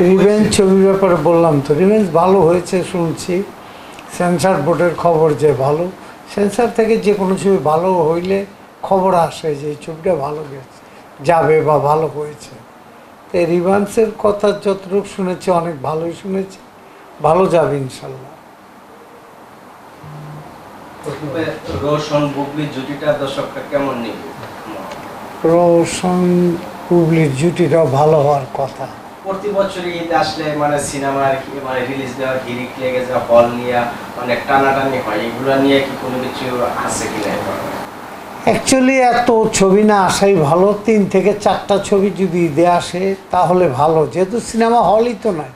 Revenge ছবির ব্যাপারে বললাম তো। রিভেঞ্জ ভালো হয়েছে শুনছি। সেন্সার বোর্ডের খবর যে ভালো। সেন্সার থেকে যে কোনো ছবি ভালো হইলে খবর আসে যে এই ছবিটা ভালো গেছে যাবে বা ভালো হয়েছে। তো রিভান্সের কথা যতটুকু শুনেছি অনেক ভালোই শুনেছি। ভালো যাবে ইনশাল্লাহ। রোশন বুবলি জুটিটা দর্শকরা কেমন নিবে? রোশন হুবলির জুটিটাও ভালো হওয়ার কথা। প্রতি বছরই ঈদ আসলে মানে সিনেমার কি- মানে রিলিজ দেওয়া, হিরিক লেগে যাওয়া হল নিয়ে অনেক টানাটানি হয়। এগুলো নিয়ে কি কোনো কিছু আছে কিনা এবার? অ্যাকচুয়ালি এত ছবি না আসাই ভালো। তিন থেকে চারটা ছবি যদি ঈদে আসে তাহলে ভালো। যেহেতু সিনেমা হলই তো নয়।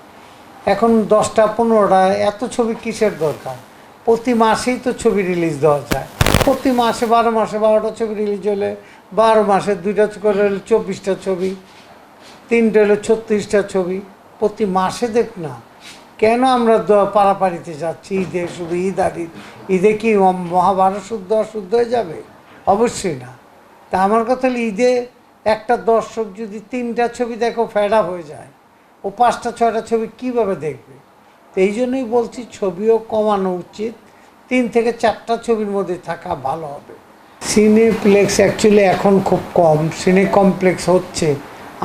এখন দশটা, পনেরোটা, এত ছবি কিসের দরকার? প্রতি মাসেই তো ছবি রিলিজ দেওয়া যায়। প্রতি মাসে বারো মাসে বারোটা ছবি রিলিজ হলে বারো মাসে দুইটা করে চব্বিশটা ছবি। তিনটে হলো ছত্রিশটা ছবি। প্রতি মাসে দেখ না, কেন আমরা পাড়াপাড়িতে যাচ্ছি? ঈদে শুধু ঈদ আর ঈদ। ঈদে কি মহাভারত শুদ্ধ অশুদ্ধ হয়ে যাবে? অবশ্যই না। তা আমার কথা হলো ঈদে একটা দর্শক যদি তিনটা ছবি দেখো ফেড হয়ে যায়। ও পাঁচটা, ছয়টা ছবি কীভাবে দেখবে? তো এই জন্যই বলছি ছবিও কমানো উচিত। তিন থেকে চারটা ছবির মধ্যে থাকা ভালো হবে। সিনেপ্লেক্স অ্যাকচুয়ালি এখন খুব কম। সিনে কমপ্লেক্স হচ্ছে।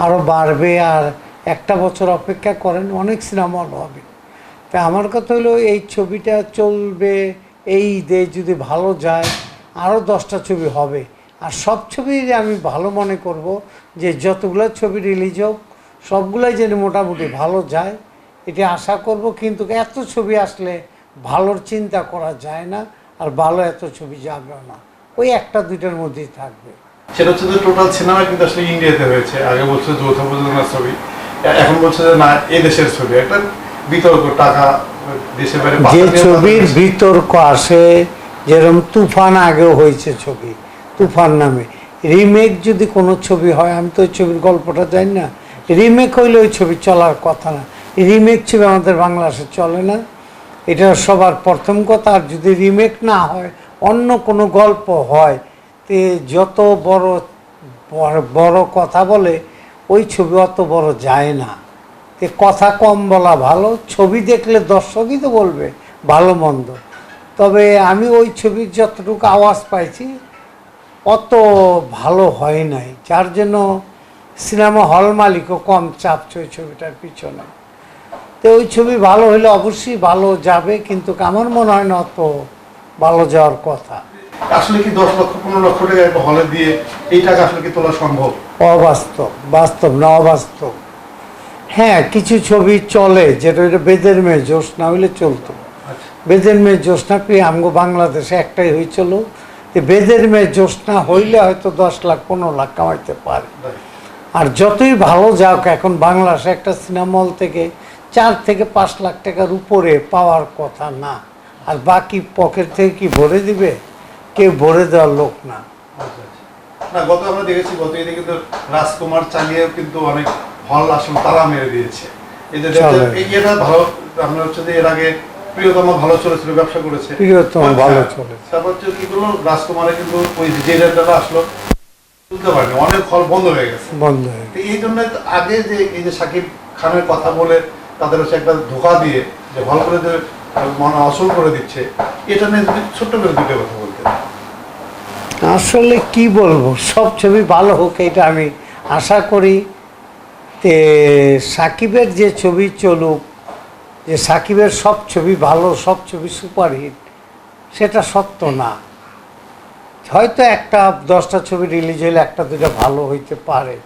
আরও বাড়বে আর একটা বছর অপেক্ষা করেন, অনেক সিনেমা হল হবে। তা আমার কথা হলো, এই ছবিটা চলবে, এই ঈদে যদি ভালো যায় আরও দশটা ছবি হবে। আর সব ছবি আমি ভালো মনে করব যে, যতগুলো ছবি রিলিজ হোক, সবগুলাই যেন মোটামুটি ভালো যায়। এটি আশা করব, কিন্তু এত ছবি আসলে ভালোর চিন্তা করা যায় না, আর ভালো এত ছবি যাবেও না। ওই একটা দুইটার মধ্যেই থাকবে। সেটা হচ্ছে যে টোটাল সিনেমা কিন্তু আসলে ইন্ডিয়াতে হয়েছে আগে বলছে যৌথ প্রযোজনার ছবি এখন বলছে যে না এদেশের ছবি। একটা বিতর্ক টাকা দেশের বাইরে যে ছবির বিতর্ক আসে যেরকম তুফান আগেও হয়েছে ছবি তুফান নামে। রিমেক যদি কোনো ছবি হয় আমি তো ওই ছবির গল্পটা জানি না। রিমেক হইলে ওই ছবি চলার কথা না। রিমেক ছবি আমাদের বাংলাদেশে চলে না। এটা সবার প্রথম কথা। আর যদি রিমেক না হয় অন্য কোনো গল্প হয় তে যত বড়, বড়- কথা বলে, ওই ছবি অত বড় যায় না। তে কথা কম বলা ভালো, ছবি দেখলে দর্শকই তো বলবে, ভালো মন্দ। তবে আমি ওই ছবির যতটুকু আওয়াজ পাইছি, অত ভালো হয় নাই। যার জন্য সিনেমা হল মালিকও কম চাপছে ওই ছবিটার পিছনে। তো ওই ছবি ভালো হলে অবশ্যই ভালো যাবে, কিন্তু আমার মনে হয় না অত ভালো যাওয়ার কথা। আসলে কি দশ লক্ষ পনেরো লক্ষ টাকা একটা হলে দিয়ে এই টাকা আসলে কি তোলা সম্ভব? অবাস্তব বাস্তব না অবাস্তব? হ্যাঁ কিছু ছবি চলে যেটা বেদের মেয়ে জোশ হইলে চলতো। আচ্ছা। বেদের মেয়ে আমগো বাংলাদেশে একটাই হয়েছিল যে বেদের মেয়ে জ্যোৎস্না হইলে হয়তো দশ লাখ পনেরো লাখ কামাইতে পারে। আর যতই ভালো যাক এখন বাংলাদেশে একটা সিনেমা হল থেকে চার থেকে পাঁচ লাখ টাকার উপরে পাওয়ার কথা না। আর বাকি পকেট থেকে কি ভরে দিবে? কেউ ভরে দেওয়ার লোক না আচ্ছা, আচ্ছা। না গত আমরা দেখেছি গত ঈদে কিন্তু রাজকুমার চালিয়ে কিন্তু অনেক হল আসলে তারা মেরে দিয়েছে এই যে এটা ভালো আমরা হচ্ছে যে এর আগে প্রিয়তম ভালো চলেছিল ব্যবসা করেছে প্রিয়তম আচ্ছা। ভালো চলেছে। তারপর হচ্ছে কি করল রাজকুমারে কিন্তু ওই যে রেটটা আসলো তুলতে পারেনি অনেক হল বন্ধ হয়ে গেছে বন্ধ হয়ে গেছে। এই জন্য আগে যে এই যে সাকিব খানের কথা বলে তাদের হচ্ছে একটা ধোকা দিয়ে যে হল করে মনে অসল করে দিচ্ছে এটা নিয়ে ছোট্ট করে দুটো কথা আসলে কি বলব? সব ছবি ভালো হোক, এটা আমি আশা করি। তে, সাকিবের যে ছবি চলুক, যে সাকিবের সব ছবি ভালো, সব ছবি সুপারহিট সেটা সত্য না। হয়তো একটা দশটা ছবি রিলিজ হলে একটা দুটা ভালো হইতে পারে।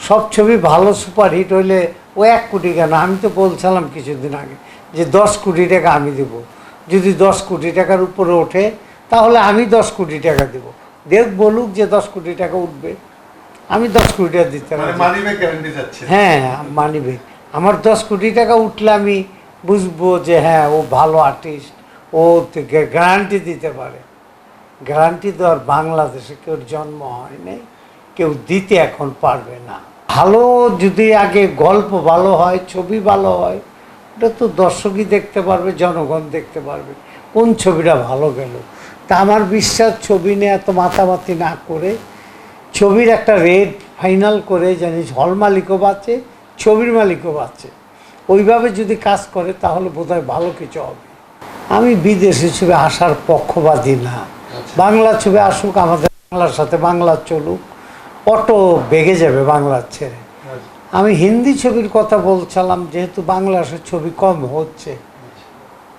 সব ছবি ভালো সুপারহিট হইলে ও এক কোটি কেন? আমি তো বলছিলাম কিছুদিন আগে যে দশ কোটি টাকা আমি দেব। যদি দশ কোটি টাকার উপরে ওঠে তাহলে আমি দশ কোটি টাকা দেব। দেখ বলুক যে দশ কোটি টাকা উঠবে আমি দশ কোটি টাকা দিতে মানে। মানি ব্যাগ হ্যাঁ মানিবে আমার দশ কোটি টাকা উঠলে আমি বুঝব যে হ্যাঁ ও ভালো আর্টিস্ট ও গ্যারান্টি দিতে পারে। গ্যারান্টি দেওয়ার বাংলাদেশে কেউ জন্ম হয় নাই কেউ দিতে এখন পারবে না। ভালো যদি আগে গল্প ভালো হয় ছবি ভালো হয় ওটা তো দর্শকই দেখতে পারবে জনগণ দেখতে পারবে। কোন ছবিটা ভালো গেল? তা আমার বিশ্বাস ছবি নিয়ে এত মাতামাতি না করে ছবির একটা রেট ফাইনাল করে জানিস হল মালিকও বাঁচে ছবির মালিকও বাঁচে। ওইভাবে যদি কাজ করে তাহলে বোধহয় ভালো কিছু হবে। আমি বিদেশি ছবি আসার পক্ষবাদী না। বাংলা ছবি আসুক আমাদের বাংলার সাথে বাংলা চলুক অটো বেগে যাবে বাংলার ছেড়ে। আমি হিন্দি ছবির কথা বলছিলাম যেহেতু বাংলা ছবি কম হচ্ছে।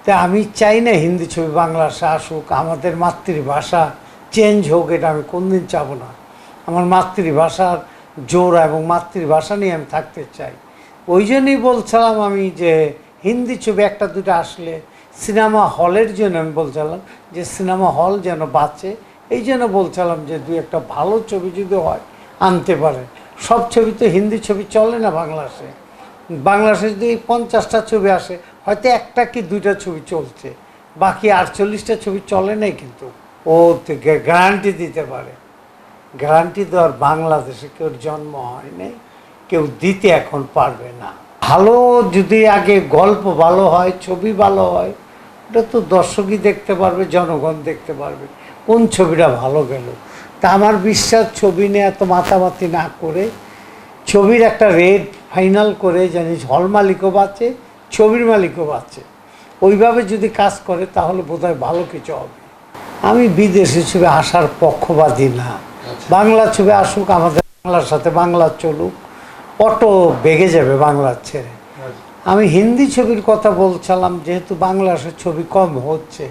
তা আমি চাই না হিন্দি ছবি বাংলাদেশে আসুক আমাদের মাতৃভাষা চেঞ্জ হোক, এটা আমি কোনদিন চাবো না। আমার মাতৃভাষার জোর এবং মাতৃভাষা নিয়ে আমি থাকতে চাই। ওই জন্যই বলছিলাম আমি যে হিন্দি ছবি একটা দুটো আসলে সিনেমা হলের জন্য আমি বলছিলাম যে সিনেমা হল যেন বাঁচে, এই জন্য বলছিলাম যে দুই একটা ভালো ছবি যদি হয়, আনতে পারে। সব ছবি তো হিন্দি ছবি চলে না বাংলাদেশে। বাংলাদেশে যদি পঞ্চাশটা ছবি আসে হয়তো একটা কি দুইটা ছবি চলছে, বাকি আটচল্লিশটা ছবি চলে নাই কিন্তু। ও গ্যারান্টি দিতে পারে। গ্যারান্টি দেওয়ার বাংলাদেশে কেউ জন্ম হয় নাই, কেউ দিতে এখন পারবে না। ভালো যদি আগে গল্প ভালো হয়, ছবি ভালো হয়, ওটা তো দর্শকই দেখতে পারবে, জনগণ দেখতে পারবে, কোন ছবিটা ভালো গেল? তা আমার বিশ্বাস ছবি নিয়ে এত মাতামাতি না করে, ছবির একটা রেট ফাইনাল করে জানিস, হল মালিকও বাঁচে ছবির মালিকও পাচ্ছে। ওইভাবে যদি কাজ করে তাহলে বোধহয় ভালো কিছু হবে। আমি বিদেশি ছবি আসার পক্ষপাতী না। বাংলা ছবি আসুক আমাদের বাংলার সাথে বাংলা চলুক অটো বেগে যাবে বাংলার ছেড়ে। আমি হিন্দি ছবির কথা বলছিলাম যেহেতু বাংলাদেশের ছবি কম হচ্ছে।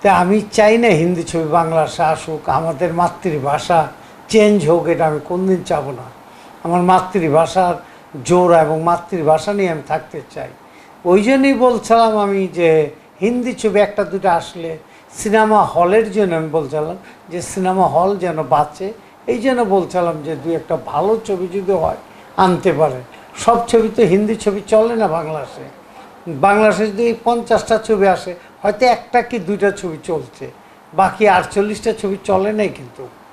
তা আমি চাই না হিন্দি ছবি বাংলাদেশে আসুক। আমাদের মাতৃভাষা চেঞ্জ হোক এটা আমি কোনদিন চাবো না। আমার মাতৃভাষার জোর এবং মাতৃভাষা নিয়ে আমি থাকতে চাই। ওই জন্যই বলছিলাম আমি যে হিন্দি ছবি একটা দুটো আসলে সিনেমা হলের জন্য আমি বলছিলাম যে সিনেমা হল যেন বাঁচে, এই জন্য বলছিলাম যে দুই একটা ভালো ছবি যদি হয়, আনতে পারে। সব ছবি তো হিন্দি ছবি চলে না বাংলাদেশে বাংলাদেশে যদি পঞ্চাশটা ছবি আসে, হয়তো একটা কি দুইটা ছবি চলছে, বাকি আটচল্লিশটা ছবি চলে নাই কিন্তু।